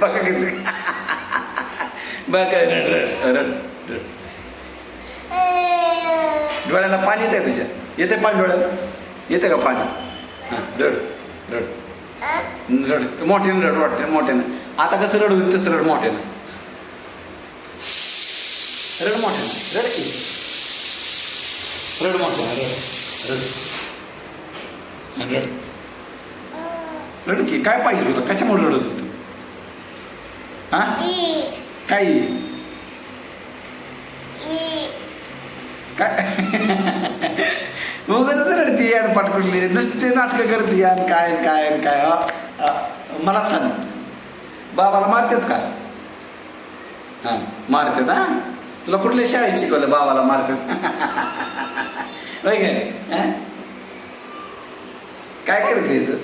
बघा कसं बघा. रड रड रड. डोळ्याला पाणी येते तुझ्या. येते पाणी डोळ्याला? येते का पाणी? हां रड रड. रड. मोठ्यानं रड वाटते मोठ्यानं. आता कसं रड होतं तसं रड मोठ्यानं. रड मोठ्यानं. रड की? रड मोठ्यानं रड रड. रड. रड की? काय पाहिजे तुला? कशामुळे रडत होतं? हां? काय? काय? रडती याड पाटकुटली. नुसते नाटकं करते यान काय काय काय? मला सांग. बाबाला मारतात का? हां मारतात हा? तुला कुठल्या शाळेत शिकवलं बाबाला मारतात? काय? काय करते तू?